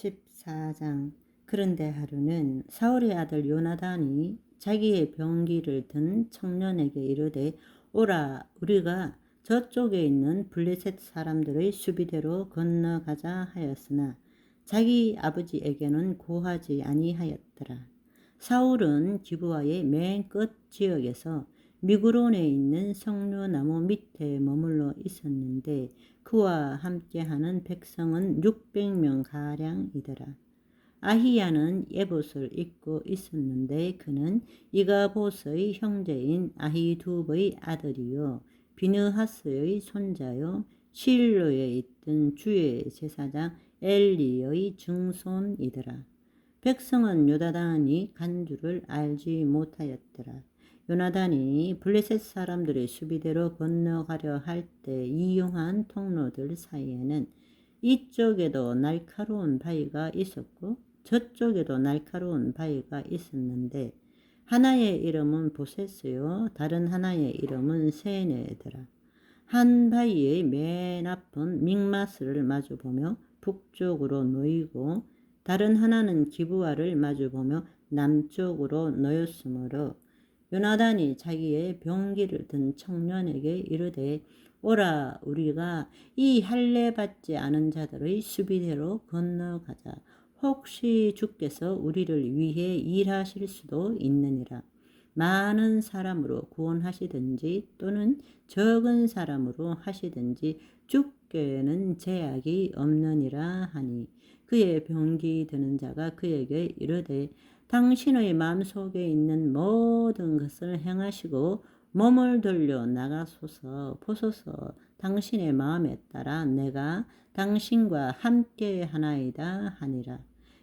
14장 그런데 하루는 사울의 아들 요나단이 자기의 병기를 든 청년에게 이르되 오라 우리가 저쪽에 있는 블레셋 사람들의 수비대로 건너가자 하였으나 자기 아버지에게는 고하지 아니하였더라. 사울은 기부아의 맨 끝 지역에서 미그론에 있는 석류나무 밑에 머물러 있었는데 그와 함께하는 백성은 600명 가량이더라. 아히야는 예봇을 입고 있었는데 그는 이가봇의 형제인 아히두브의 아들이요 비느하스의 손자요 실로에 있던 주의 제사장 엘리의 증손이더라. 백성은 요다단이 간 줄을 알지 못하였더라. 요나단이 블레셋 사람들의 수비대로 건너가려 할 때 이용한 통로들 사이에는 이쪽에도 날카로운 바위가 있었고 저쪽에도 날카로운 바위가 있었는데 하나의 이름은 보세스요 다른 하나의 이름은 세네더라. 한 바위의 맨 앞은 믹마스를 마주보며 북쪽으로 놓이고 다른 하나는 기부아를 마주보며 남쪽으로 놓였으므로 요나단이 자기의 병기를 든 청년에게 이르되 오라 우리가 이 할례 받지 않은 자들의 수비대로 건너가자. 혹시 주께서 우리를 위해 일하실 수도 있느니라. 많은 사람으로 구원하시든지 또는 적은 사람으로 하시든지 주께는 제약이 없느니라 하니. 그의 병기 드는 자가 그에게 이르되 당신의 마음속에 있는 모든 것을 행하시고 몸을 돌려 나가소서 보소서 당신의 마음에 따라 내가 당신과 함께 하나이다 하니라.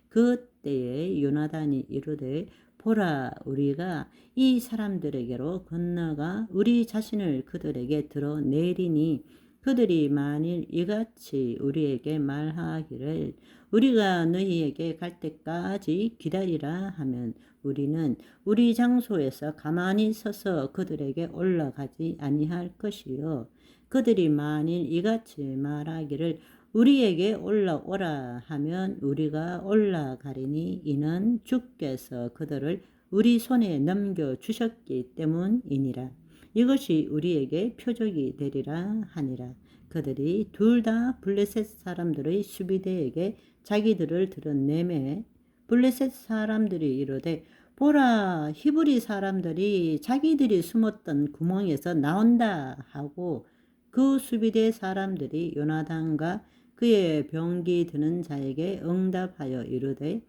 그때에 요나단이 이르되 보라 우리가 이 사람들에게로 건너가 우리 자신을 그들에게 드러내리니 그들이 만일 이같이 우리에게 말하기를 우리가 너희에게 갈 때까지 기다리라 하면 우리는 우리 장소에서 가만히 서서 그들에게 올라가지 아니할 것이요 그들이 만일 이같이 말하기를 우리에게 올라오라 하면 우리가 올라가리니 이는 주께서 그들을 우리 손에 넘겨 주셨기 때문이니라. 이것이 우리에게 표적이 되리라 하니라. 그들이 둘 다 블레셋 사람들의 수비대에게 자기들을 드러내매 블레셋 사람들이 이르되 보라 히브리 사람들이 자기들이 숨었던 구멍에서 나온다 하고 그 수비대 사람들이 요나단과 그의 병기 드는 자에게 응답하여 이르되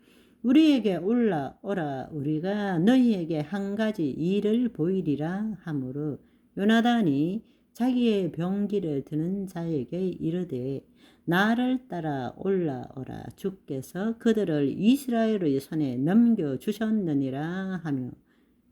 우리에게 올라오라. 우리가 너희에게 한 가지 일을 보이리라 하므로 요나단이 자기의 병기를 드는 자에게 이르되 나를 따라 올라오라. 주께서 그들을 이스라엘의 손에 넘겨 주셨느니라 하며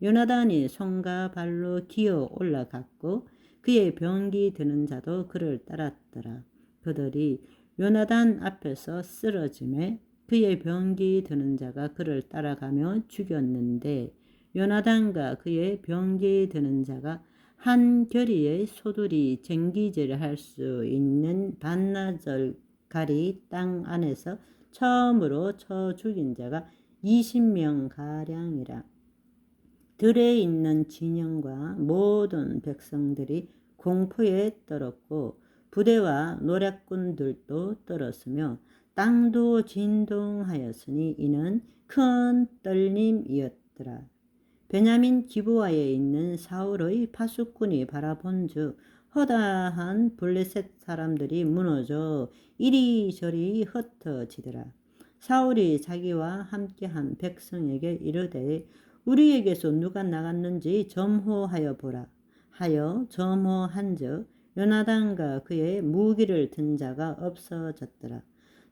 요나단이 손과 발로 기어 올라갔고 그의 병기 드는 자도 그를 따랐더라. 그들이 요나단 앞에서 쓰러짐에 그의 병기 드는 자가 그를 따라가며 죽였는데 요나단과 그의 병기 드는 자가 한 결의의 소들이 쟁기질할 수 있는 반나절 가리 땅 안에서 처음으로 쳐 죽인 자가 20명 가량이라. 들에 있는 진영과 모든 백성들이 공포에 떨었고 부대와 노략군들도 떨었으며 땅도 진동하였으니 이는 큰 떨림이었더라. 베냐민 기부아에 있는 사울의 파수꾼이 바라본즉 허다한 블레셋 사람들이 무너져 이리저리 흩어지더라. 사울이 자기와 함께한 백성에게 이르되 우리에게서 누가 나갔는지 점호하여 보라 하여 점호한즉 요나단과 그의 무기를 든 자가 없어졌더라.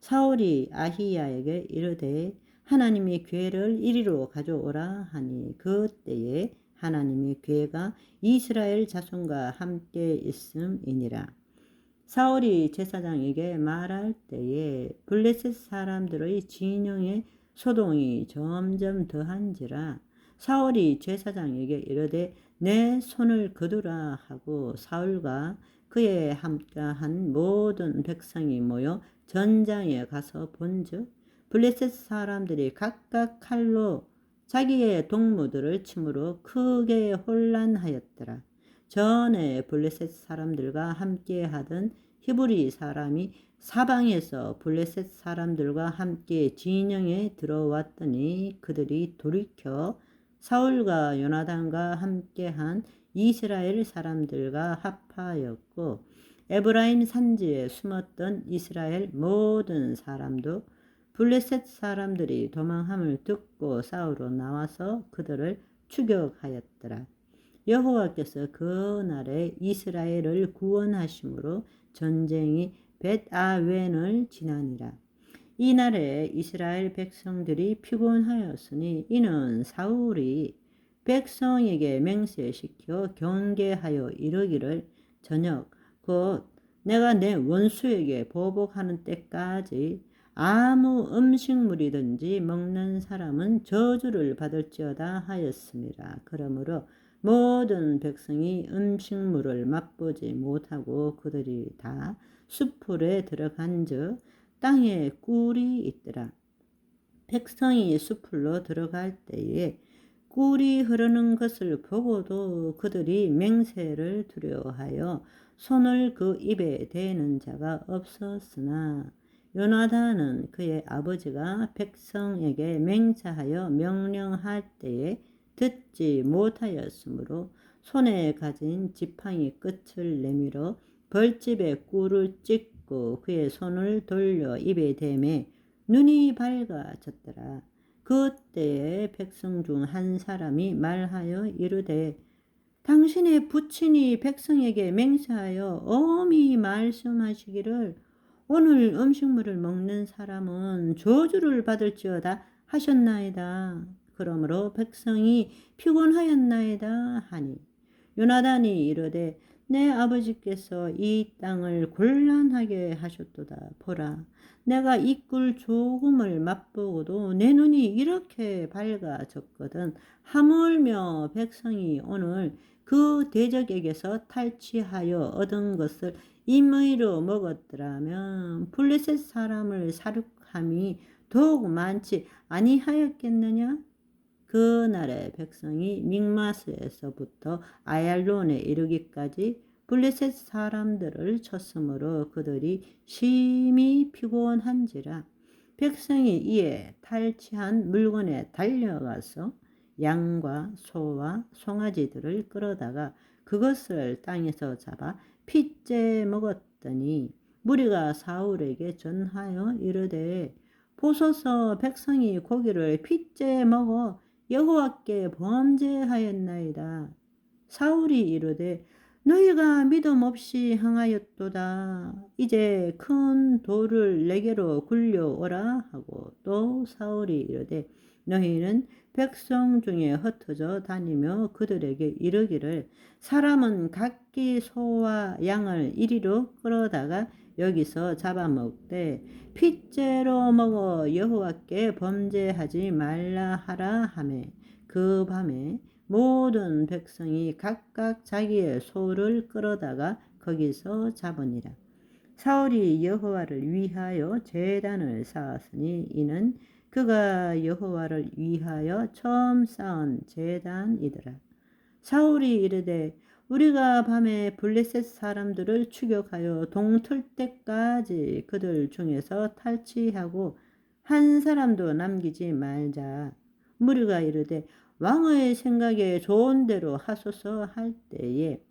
사울이 아히야에게 이르되 하나님의 괴를 이리로 가져오라 하니 그때에 하나님의 괴가 이스라엘 자손과 함께 있음이니라. 사울이 제사장에게 말할 때에 블레셋 사람들의 진영의 소동이 점점 더한지라 사울이 제사장에게 이르되 내 손을 거두라 하고 사울과 그에 함께한 모든 백성이 모여 전장에 가서 본즉 블레셋 사람들이 각각 칼로 자기의 동무들을 침으로 크게 혼란하였더라. 전에 블레셋 사람들과 함께 하던 히브리 사람이 사방에서 블레셋 사람들과 함께 진영에 들어왔더니 그들이 돌이켜 사울과 요나단과 함께한 이스라엘 사람들과 합하였고 에브라임 산지에 숨었던 이스라엘 모든 사람도 블레셋 사람들이 도망함을 듣고 싸우러 나와서 그들을 추격하였더라. 여호와께서 그 날에 이스라엘을 구원하심으로 전쟁이 벳아웬을 지나니라. 이 날에 이스라엘 백성들이 피곤하였으니 이는 사울이 백성에게 맹세시켜 경계하여 이르기를 저녁 곧 내가 내 원수에게 보복하는 때까지 아무 음식물이든지 먹는 사람은 저주를 받을지어다 하였습니다. 그러므로 모든 백성이 음식물을 맛보지 못하고 그들이 다 숲풀에 들어간 즉 땅에 꿀이 있더라. 백성이 숲풀로 들어갈 때에 꿀이 흐르는 것을 보고도 그들이 맹세를 두려워하여 손을 그 입에 대는 자가 없었으나 요나단은 그의 아버지가 백성에게 맹세하여 명령할 때에 듣지 못하였으므로 손에 가진 지팡이 끝을 내밀어 벌집에 꿀을 찍고 그의 손을 돌려 입에 대매 눈이 밝아졌더라. 그때에 백성 중 한 사람이 말하여 이르되 당신의 부친이 백성에게 맹세하여 엄히 말씀하시기를 오늘 음식물을 먹는 사람은 저주를 받을지어다 하셨나이다. 그러므로 백성이 피곤하였나이다 하니 요나단이 이르되 내 아버지께서 이 땅을 곤란하게 하셨도다 보라 내가 이 꿀 조금을 맛보고도 내 눈이 이렇게 밝아졌거든 하물며 백성이 오늘 그 대적에게서 탈취하여 얻은 것을 임의로 먹었더라면 블레셋 사람을 사륙함이 더욱 많지 아니하였겠느냐? 그날의 백성이 믹마스에서부터 아얄론에 이르기까지 블레셋 사람들을 쳤으므로 그들이 심히 피곤한지라 백성이 이에 탈취한 물건에 달려가서 양과 소와 송아지들을 끌어다가 그것을 땅에서 잡아 핏째 먹었더니 무리가 사울에게 전하여 이르되 보소서 백성이 고기를 핏째 먹어 여호와께 범죄하였나이다. 사울이 이르되 너희가 믿음 없이 행하였도다. 이제 큰 돌을 내게로 굴려오라 하고 또 사울이 이르되 너희는 백성 중에 흩어져 다니며 그들에게 이르기를 사람은 각기 소와 양을 이리로 끌어다가 여기서 잡아먹되 핏째로 먹어 여호와께 범죄하지 말라 하라 하매 그 밤에 모든 백성이 각각 자기의 소를 끌어다가 거기서 잡으니라. 사울이 여호와를 위하여 제단을 쌓았으니 이는 그가 여호와를 위하여 처음 쌓은 제단이더라. 사울이 이르되 우리가 밤에 블레셋 사람들을 추격하여 동틀 때까지 그들 중에서 탈취하고 한 사람도 남기지 말자. 무리가 이르되 왕의 생각에 좋은 대로 하소서 할 때에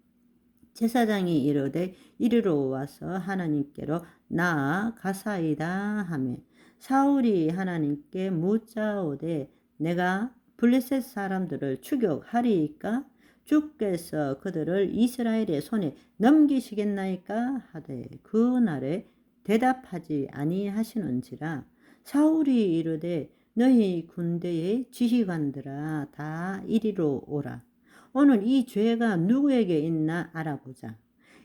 제사장이 이르되 이리로 와서 하나님께로 나아가사이다 하며 사울이 하나님께 묻자오되 내가 블레셋 사람들을 추격하리이까 주께서 그들을 이스라엘의 손에 넘기시겠나이까 하되 그 날에 대답하지 아니하시는지라 사울이 이르되 너희 군대의 지휘관들아 다 이리로 오라. 오늘 이 죄가 누구에게 있나 알아보자.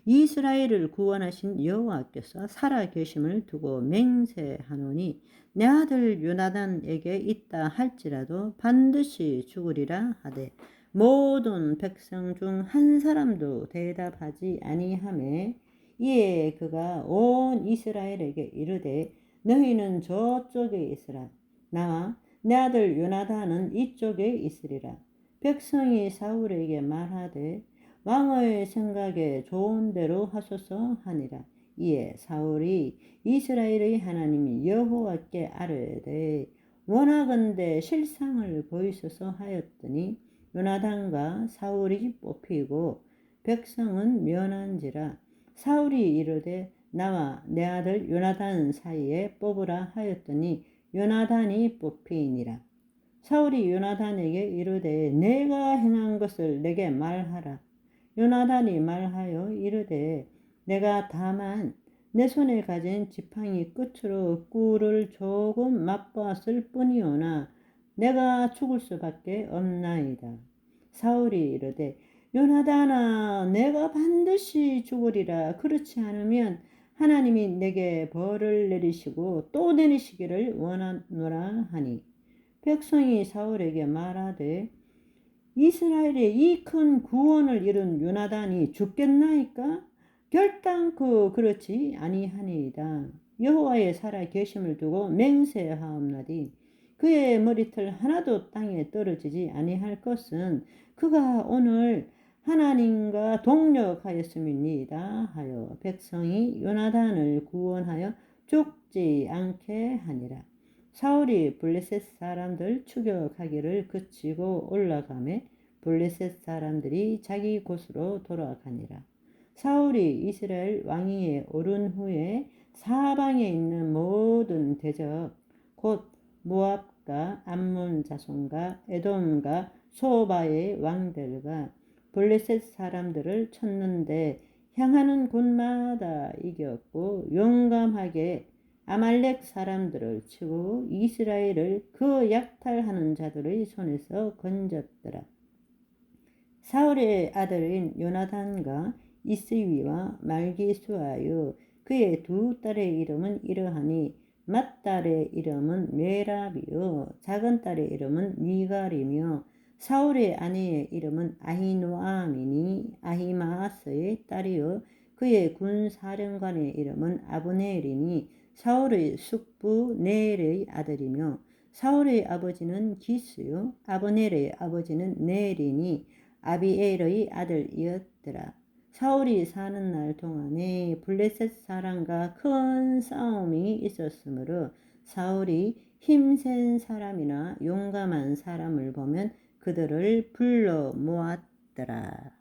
이스라엘을 구원하신 여호와께서 살아 계심을 두고 맹세하노니 내 아들 요나단에게 있다 할지라도 반드시 죽으리라 하되 모든 백성 중 한 사람도 대답하지 아니하매 이에 그가 온 이스라엘에게 이르되 너희는 저쪽에 있으라. 나와 내 아들 요나단은 이쪽에 있으리라. 백성이 사울에게 말하되 왕의 생각에 좋은 대로 하소서 하니라. 이에 사울이 이스라엘의 하나님 여호와께 아뢰되 원하건대 실상을 보이소서 하였더니 요나단과 사울이 뽑히고 백성은 면한지라 사울이 이르되 나와 내 아들 요나단 사이에 뽑으라 하였더니 요나단이 뽑히니라. 사울이 요나단에게 이르되 내가 행한 것을 내게 말하라. 요나단이 말하여 이르되 내가 다만 내 손에 가진 지팡이 끝으로 꿀을 조금 맛보았을 뿐이오나 내가 죽을 수밖에 없나이다. 사울이 이르되 요나단아 내가 반드시 죽으리라 그렇지 않으면 하나님이 내게 벌을 내리시고 또 내리시기를 원하노라 하니 백성이 사울에게 말하되 이스라엘의 이 큰 구원을 이룬 요나단이 죽겠나이까? 결단코 그렇지 아니하니이다. 여호와의 살아 계심을 두고 맹세하옵나니 그의 머리털 하나도 땅에 떨어지지 아니할 것은 그가 오늘 하나님과 동력하였음이니이다 하여 백성이 요나단을 구원하여 죽지 않게 하니라. 사울이 블레셋 사람들 추격하기를 그치고 올라가매 블레셋 사람들이 자기 곳으로 돌아가니라. 사울이 이스라엘 왕위에 오른 후에 사방에 있는 모든 대적 곧 모압과 암몬 자손과 에돔과 소바의 왕들과 블레셋 사람들을 쳤는데 향하는 곳마다 이겼고 용감하게 아말렉 사람들을 치고 이스라엘을 그 약탈하는 자들의 손에서 건졌더라. 사울의 아들인 요나단과 이스위와 말기수하여 그의 두 딸의 이름은 이러하니 맏딸의 이름은 메랍이요. 작은 딸의 이름은 미갈이며 사울의 아내의 이름은 아히노아미니 아히마아스의 딸이요. 그의 군사령관의 이름은 아브넬이니 사울의 숙부 네엘의 아들이며 사울의 아버지는 기스요. 아브넬의 아버지는 네엘이니 아비엘의 아들이었더라. 사울이 사는 날 동안에 블레셋 사람과 큰 싸움이 있었으므로 사울이 힘센 사람이나 용감한 사람을 보면 그들을 불러 모았더라.